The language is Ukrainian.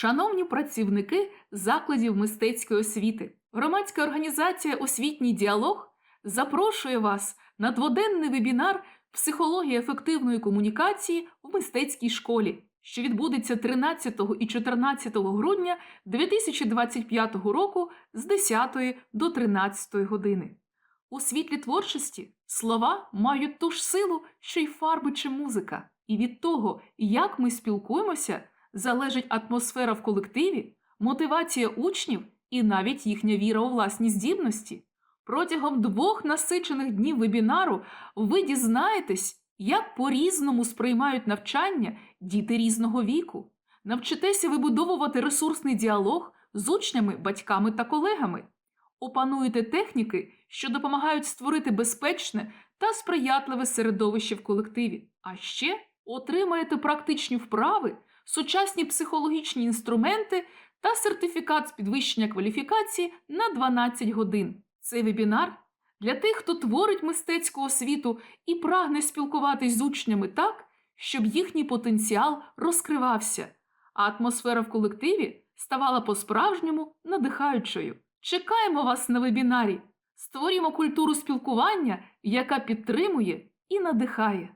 Шановні працівники закладів мистецької освіти, громадська організація Освітній діалог запрошує вас на дводенний вебінар Психологія ефективної комунікації в мистецькій школі, що відбудеться 13 і 14 грудня 2025 року з 10 до 13 години. У світлі творчості слова мають ту ж силу, що й фарби чи музика, і від того, як ми спілкуємося, залежить атмосфера в колективі, мотивація учнів і навіть їхня віра у власні здібності. Протягом двох насичених днів вебінару ви дізнаєтесь, як по-різному сприймають навчання діти різного віку. Навчитеся вибудовувати ресурсний діалог з учнями, батьками та колегами. Опануєте техніки, що допомагають створити безпечне та сприятливе середовище в колективі. А ще отримаєте практичні вправи, сучасні психологічні інструменти та сертифікат з підвищення кваліфікації на 12 годин. Цей вебінар для тих, хто творить мистецьку освіту і прагне спілкуватись з учнями так, щоб їхній потенціал розкривався, а атмосфера в колективі ставала по-справжньому надихаючою. Чекаємо вас на вебінарі. Створюємо культуру спілкування, яка підтримує і надихає.